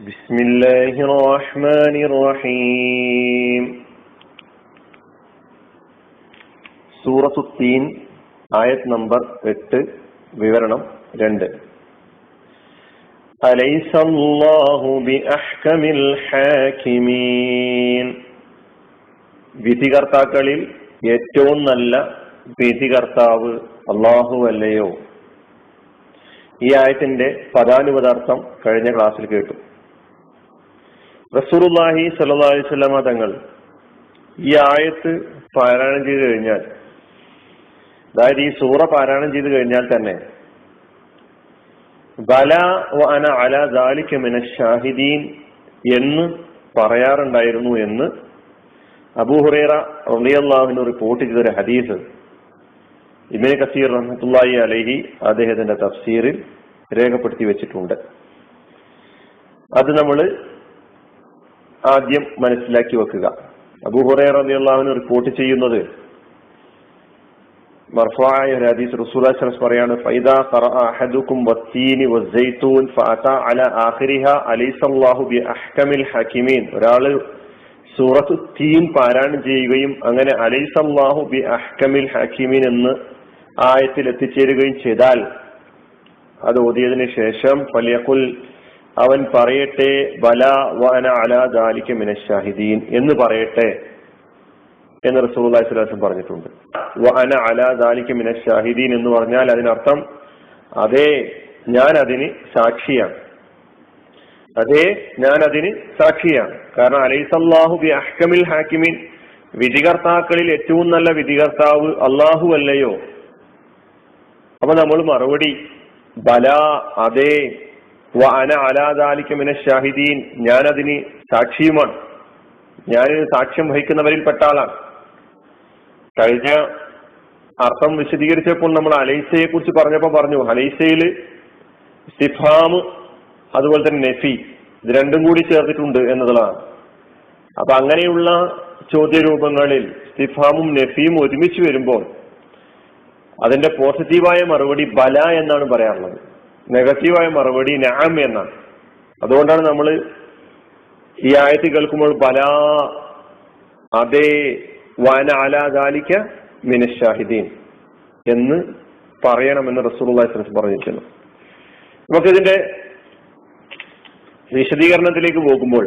بسم الله الرحمن الرحيم സൂറത്തു തീൻ ആയത് നമ്പർ എട്ട് വിവരണം രണ്ട് أليس الله بأحكم الحاكمين വിധികർത്താക്കളിൽ ഏറ്റവും നല്ല വിധികർത്താവ് അള്ളാഹു അല്ലയോ ഈ ആയത്തിന്റെ പദാനുപദാർത്ഥം കഴിഞ്ഞ ക്ലാസ്സിൽ കേട്ടു റസൂറുല്ലാഹി സല്ലല്ലാഹി അലൈഹി തങ്ങൾ ഈ ആയത്ത് പാരായണം ചെയ്തു കഴിഞ്ഞാൽ അതായത് ഈ സൂറ പാരായണം ചെയ്തു കഴിഞ്ഞാൽ തന്നെ ബല അന അല ദാലിക്കമിന മിന ഷാഹിദീൻ എന്ന് പറയാറുണ്ടായിരുന്നു എന്ന് അബൂഹുറേറ റബിയല്ലാഹുവിന് റിപ്പോർട്ട് ചെയ്തൊരു ഹദീസ്. ഇമേ കസീർ റഹ്മത്തുള്ളാഹി അലഹി അദ്ദേഹത്തിന്റെ തഫ്സീറിൽ രേഖപ്പെടുത്തി വെച്ചിട്ടുണ്ട്. അത് നമ്മൾ ആദ്യം മനസ്സിലാക്കി വെക്കുക. അബൂഹുറൈറ റളിയല്ലാഹുവിന് റിപ്പോർട്ട് ചെയ്യുന്നത് പറയാണ് അലൈസല്ലാഹു ബി അഹ്കമിൽ ഒരാൾ സൂറത്ത് തീൻ പാരായണം ചെയ്യുകയും അങ്ങനെ അലൈസല്ലാഹു ബി അഹ്കമിൽ ഹക്കിമീൻ എന്ന് ആയത്തിൽ എത്തിച്ചേരുകയും ചെയ്താൽ അത് ഓതിയതിനു ശേഷം ഫലിയഖുൽ അവൻ പറയട്ടെ ബല വന അല ദാലിക മിന ഷാഹിദീൻ എന്ന് പറയട്ടെ എന്ന് സ്വല്ലല്ലാഹു അലൈഹി പറഞ്ഞിട്ടുണ്ട്. വന അല ദാലിക മിന ഷാഹിദീൻ എന്ന് പറഞ്ഞാൽ അതിനർത്ഥം അതേ ഞാൻ അതിന് സാക്ഷിയാണ്. അതേ ഞാൻ അതിന് സാക്ഷിയാണ്. കാരണം അലൈസല്ലാഹു ബി അഹ്കമിൽ ഹാക്കിമിൻ. വിധികർത്താക്കളിൽ ഏറ്റവും നല്ല വിധികർത്താവ് അള്ളാഹു അല്ലയോ? അപ്പൊ നമ്മൾ മറുപടി ബല അതേ അന അലാദാലിക്കമിന ഷാഹിദീൻ. ഞാനതിന് സാക്ഷിയുമാണ്. ഞാനിത് സാക്ഷ്യം വഹിക്കുന്നവരിൽ പെട്ട ആളാണ്. കഴിഞ്ഞ അർത്ഥം വിശദീകരിച്ചപ്പോൾ നമ്മൾ അലൈസയെ കുറിച്ച് പറഞ്ഞപ്പോൾ പറഞ്ഞു അലൈസയിൽ സിഫാം അതുപോലെ തന്നെ നെഫി ഇത് രണ്ടും കൂടി ചേർത്തിട്ടുണ്ട് എന്നതാണ്. അപ്പൊ അങ്ങനെയുള്ള ചോദ്യരൂപങ്ങളിൽ സിഫാമും നെഫിയും ഒരുമിച്ച് വരുമ്പോൾ അതിന്റെ പോസിറ്റീവായ മറുപടി ബല എന്നാണ് പറയാറുള്ളത്. നെഗറ്റീവായ മറുപടി നാം എന്നാണ്. അതുകൊണ്ടാണ് നമ്മൾ ഈ ആയത്ത് കേൾക്കുമ്പോൾ പല അതേ വന അലാദാലിക്ക മിനഷാഹിദീൻ എന്ന് പറയണമെന്ന് റസൂൽ പറഞ്ഞിരിക്കുന്നു നമുക്കിതിന്റെ വിശദീകരണത്തിലേക്ക് പോകുമ്പോൾ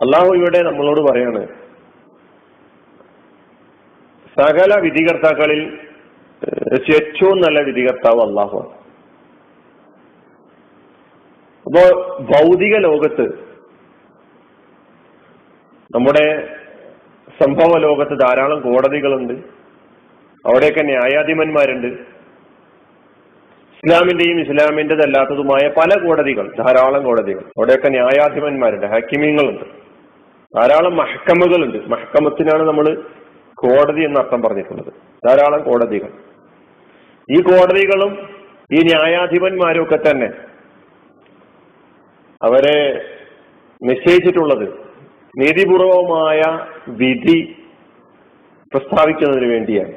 അള്ളാഹു ഇവിടെ നമ്മളോട് പറയാണ് സകല വിധികർത്താക്കളിൽ ഏറ്റവും നല്ല വിധികർത്താവ് അള്ളാഹു അപ്പോ ഭൗതിക ലോകത്ത് നമ്മുടെ സംഭവ ലോകത്ത് ധാരാളം കോടതികളുണ്ട്. അവിടെയൊക്കെ ന്യായാധിപന്മാരുണ്ട്. ഇസ്ലാമിന്റെയും ഇസ്ലാമിന്റെതല്ലാത്തതുമായ പല കോടതികൾ ധാരാളം കോടതികൾ. അവിടെയൊക്കെ ന്യായാധിപന്മാരുണ്ട് ഹക്കിമീങ്ങളുണ്ട്. ധാരാളം മഹക്കമ്മകളുണ്ട് മഹക്കമത്തിനാണ് നമ്മൾ കോടതി എന്ന അർത്ഥം പറഞ്ഞിട്ടുള്ളത്. ധാരാളം കോടതികൾ. ഈ കോടതികളും ഈ ന്യായാധിപന്മാരും ഒക്കെ തന്നെ അവരെ നിശ്ചയിച്ചിട്ടുള്ളത് നീതിപൂർവമായ വിധി പ്രസ്താവിക്കുന്നതിന് വേണ്ടിയാണ്.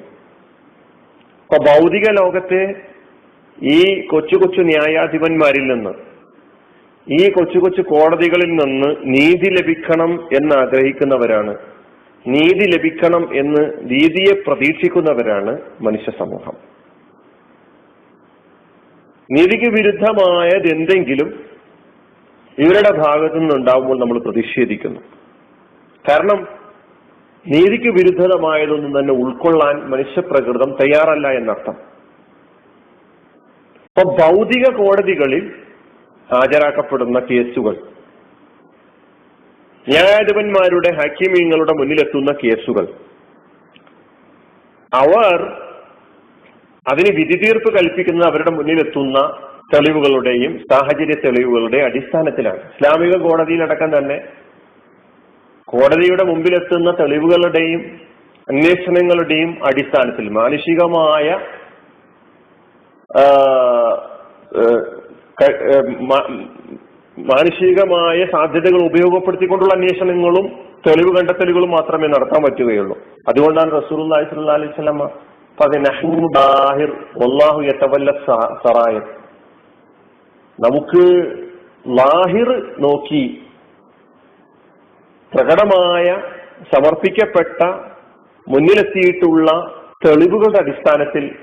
അപ്പൊ ഭൗതിക ലോകത്തെ ഈ കൊച്ചു കൊച്ചു ന്യായാധിപന്മാരിൽ നിന്ന് ഈ കൊച്ചു കൊച്ചു കോടതികളിൽ നിന്ന് നീതി ലഭിക്കണം എന്ന് ആഗ്രഹിക്കുന്നവരാണ്. നീതി ലഭിക്കണം എന്ന് നീതിയെ പ്രതീക്ഷിക്കുന്നവരാണ് മനുഷ്യ സമൂഹം. നീതിക്ക് വിരുദ്ധമായത് എന്തെങ്കിലും ഇവരുടെ ഭാഗത്തു നിന്നുണ്ടാവുമ്പോൾ നമ്മൾ പ്രതിഷേധിക്കുന്നു. കാരണം നീതിക്ക് വിരുദ്ധമായതൊന്നും തന്നെ ഉൾക്കൊള്ളാൻ മനുഷ്യപ്രകൃതം തയ്യാറല്ല എന്നർത്ഥം. അപ്പൊ ഭൗതിക കോടതികളിൽ ഹാജരാക്കപ്പെടുന്ന കേസുകൾ. ന്യായാധിപന്മാരുടെ ഹക്കീമീങ്ങളുടെ മുന്നിലെത്തുന്ന കേസുകൾ. അവർ അതിന് വിധിതീർപ്പ് കൽപ്പിക്കുന്നത് അവരുടെ മുന്നിലെത്തുന്ന തെളിവുകളുടെയും സാഹചര്യ തെളിവുകളുടെ അടിസ്ഥാനത്തിലാണ്. ഇസ്ലാമിക കോടതിയിലടക്കം തന്നെ കോടതിയുടെ മുമ്പിലെത്തുന്ന തെളിവുകളുടെയും അന്വേഷണങ്ങളുടെയും അടിസ്ഥാനത്തിൽ മാനുഷികമായ മാനുഷികമായ സാധ്യതകൾ ഉപയോഗപ്പെടുത്തിക്കൊണ്ടുള്ള അന്വേഷണങ്ങളും തെളിവ് കണ്ടെത്തലുകളും മാത്രമേ നടത്താൻ പറ്റുകയുള്ളൂ. അതുകൊണ്ടാണ് റസൂൽ അലൈഹി സ്വലമ നമുക്ക് ലാഹിർ നോക്കി പ്രകടമായ സമർപ്പിക്കപ്പെട്ട മുന്നിലെത്തിയിട്ടുള്ള തെളിവുകളുടെ അടിസ്ഥാനത്തിൽ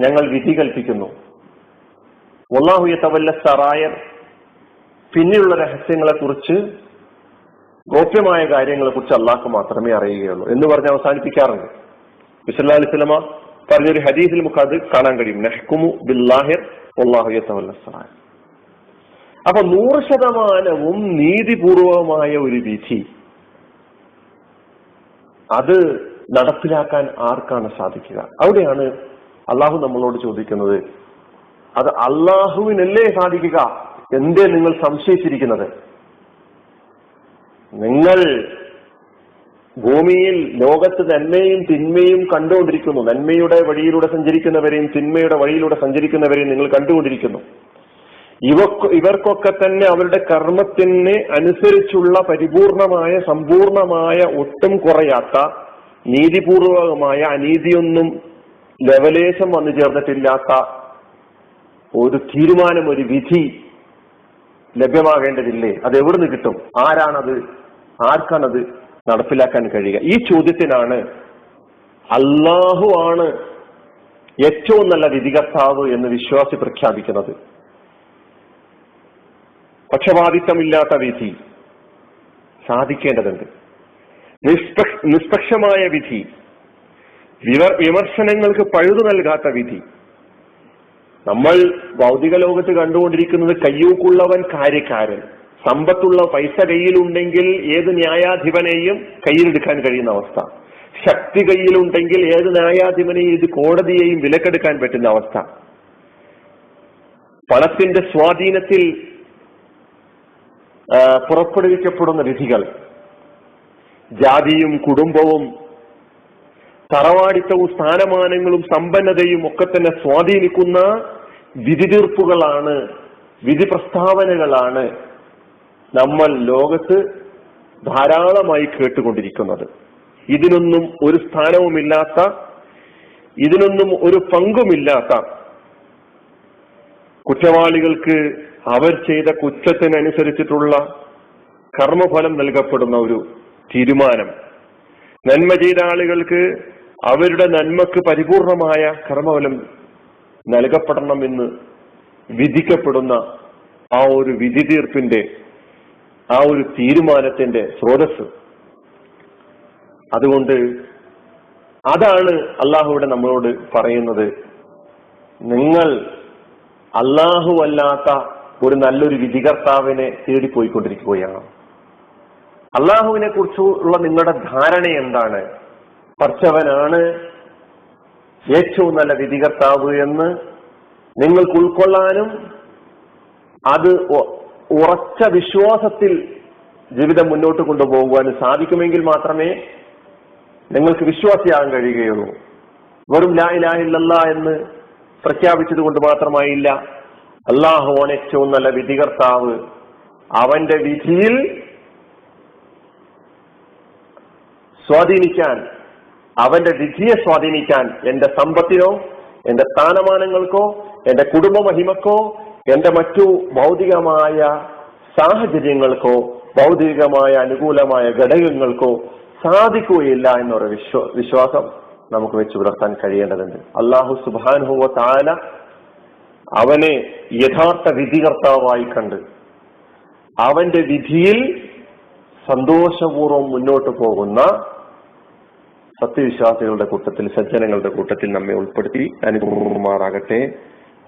ഞങ്ങൾ വിധി കൽപ്പിക്കുന്നു. ഒന്നാഹുയ തവല്ല സറായർ പിന്നെയുള്ള രഹസ്യങ്ങളെ കുറിച്ച് ഗോപ്യമായ കാര്യങ്ങളെ കുറിച്ച് അള്ളാഹ് മാത്രമേ അറിയുകയുള്ളൂ എന്ന് പറഞ്ഞ് അവസാനിപ്പിക്കാറുണ്ട്. വിസല്ലാ അലിസ്ലമ പറഞ്ഞൊരു ഹദീസിൽ നമുക്ക് അത് കാണാൻ കഴിയും. നെഹ്കുമു ബില്ലാഹിർ അപ്പൊ നൂറ് ശതമാനവും നീതിപൂർവമായ ഒരു വിധി അത് നടപ്പിലാക്കാൻ ആർക്കാണ് സാധിക്കുക? അവിടെയാണ് അള്ളാഹു നമ്മളോട് ചോദിക്കുന്നത് അത് അള്ളാഹുവിനല്ലേ സാധിക്കുക? എന്തേ നിങ്ങൾ സംശയിച്ചിരിക്കുന്നത്? നിങ്ങൾ ഭൂമിയിൽ ലോകത്ത് നന്മയും തിന്മയും കണ്ടുകൊണ്ടിരിക്കുന്നു. നന്മയുടെ വഴിയിലൂടെ സഞ്ചരിക്കുന്നവരെയും തിന്മയുടെ വഴിയിലൂടെ സഞ്ചരിക്കുന്നവരെയും നിങ്ങൾ കണ്ടുകൊണ്ടിരിക്കുന്നു. ഇവക്ക് ഇവർക്കൊക്കെ തന്നെ അവരുടെ കർമ്മത്തിന് അനുസരിച്ചുള്ള പരിപൂർണമായ സമ്പൂർണമായ ഒട്ടും കുറയാത്ത നീതിപൂർവകമായ അനീതിയൊന്നും ലവലേശം വന്നു ചേർന്നിട്ടില്ലാത്ത ഒരു തീരുമാനം ഒരു വിധി ലഭ്യമാകേണ്ടതില്ലേ? അത് എവിടുന്ന് കിട്ടും? ആരാണത്? ആർക്കാണത്? നടപ്പിലാക്കാൻ കഴിയുക. ഈ ചോദ്യത്തിനാണ് അള്ളാഹു ആണ് ഏറ്റവും നല്ല വിധികർത്താവ് എന്ന് വിശ്വാസി പ്രഖ്യാപിക്കുന്നത്. പക്ഷപാതിത്വമില്ലാത്ത വിധി സാധിക്കേണ്ടതുണ്ട്. നിഷ്പക്ഷമായ വിധി വിമർശനങ്ങൾക്ക് പഴുതു നൽകാത്ത വിധി. നമ്മൾ ഭൗതിക ലോകത്ത് കണ്ടുകൊണ്ടിരിക്കുന്നത് കയ്യൂക്കുള്ളവൻ കാര്യക്കാരൻ. സമ്പത്തുള്ള പൈസ കയ്യിലുണ്ടെങ്കിൽ ഏത് ന്യായാധിപനെയും കയ്യിലെടുക്കാൻ കഴിയുന്ന അവസ്ഥ. ശക്തി കയ്യിലുണ്ടെങ്കിൽ ഏത് ന്യായാധിപനെയും ഇത് കോടതിയെയും വിലക്കെടുക്കാൻ പറ്റുന്ന അവസ്ഥ. പണത്തിന്റെ സ്വാധീനത്തിൽ പുറപ്പെടുവിക്കപ്പെടുന്ന വിധികൾ. ജാതിയും കുടുംബവും തറവാടിത്തവും സ്ഥാനമാനങ്ങളും സമ്പന്നതയും ഒക്കെ തന്നെ സ്വാധീനിക്കുന്ന വിധി തീർപ്പുകളാണ് വിധി പ്രസ്താവനകളാണ് നമ്മൾ ലോകത്ത് ധാരാളമായി കേട്ടുകൊണ്ടിരിക്കുന്നത്. ഇതിനൊന്നും ഒരു സ്ഥാനവുമില്ലാത്ത ഇതിനൊന്നും ഒരു പങ്കുമില്ലാത്ത കുറ്റവാളികൾക്ക് അവർ ചെയ്ത കുറ്റത്തിനനുസരിച്ചിട്ടുള്ള കർമ്മഫലം നൽകപ്പെടുന്ന ഒരു തീരുമാനം. നന്മ ചെയ്ത ആളുകൾക്ക് അവരുടെ നന്മക്ക് പരിപൂർണമായ കർമ്മഫലം നൽകപ്പെടണമെന്ന് വിധിക്കപ്പെടുന്ന ആ ഒരു വിധി തീർപ്പിന്റെ ആ ഒരു തീരുമാനത്തിന്റെ സ്രോതസ് അതുകൊണ്ട് അതാണ് അള്ളാഹുവിടെ നമ്മളോട് പറയുന്നത്. നിങ്ങൾ അള്ളാഹു അല്ലാത്ത ഒരു നല്ലൊരു വിധികർത്താവിനെ തേടിപ്പോയിക്കൊണ്ടിരിക്കുകയാണ്. അള്ളാഹുവിനെ കുറിച്ചുള്ള നിങ്ങളുടെ ധാരണ എന്താണ്? പഠിച്ചവനാണ് ഏറ്റവും നല്ല വിധികർത്താവ് എന്ന് നിങ്ങൾക്ക് ഉൾക്കൊള്ളാനും അത് ഉറച്ച വിശ്വാസത്തിൽ ജീവിതം മുന്നോട്ട് കൊണ്ടുപോകുവാൻ സാധിക്കുമെങ്കിൽ മാത്രമേ നിങ്ങൾക്ക് വിശ്വാസിയാകാൻ കഴിയുകയുള്ളൂ. വെറും ലാ ഇലാഹില്ല എന്ന് പ്രഖ്യാപിച്ചത് കൊണ്ട് മാത്രമായില്ല അള്ളാഹു ഏറ്റവും നല്ല വിധികർത്താവ് അവന്റെ വിധിയിൽ സ്വാധീനിക്കാൻ അവന്റെ വിധിയെ സ്വാധീനിക്കാൻ എന്റെ സമ്പത്തിനോ എന്റെ സ്ഥാനമാനങ്ങൾക്കോ എന്റെ കുടുംബ മഹിമക്കോ എന്റെ മറ്റു ഭൗതികമായ സാഹചര്യങ്ങൾക്കോ ഭൗതികമായ അനുകൂലമായ ഘടകങ്ങൾക്കോ സാധിക്കുകയില്ല എന്നൊരു വിശ്വ വിശ്വാസം നമുക്ക് വെച്ചു പുലർത്താൻ കഴിയേണ്ടതുണ്ട്. അള്ളാഹു സുബാനുഹുവ താല അവനെ യഥാർത്ഥ വിധികർത്താവായി കണ്ട് അവന്റെ വിധിയിൽ സന്തോഷപൂർവം മുന്നോട്ട് പോകുന്ന സത്യവിശ്വാസികളുടെ കൂട്ടത്തിൽ സജ്ജനങ്ങളുടെ കൂട്ടത്തിൽ നമ്മെ ഉൾപ്പെടുത്തി അനുഭവമാറാകട്ടെ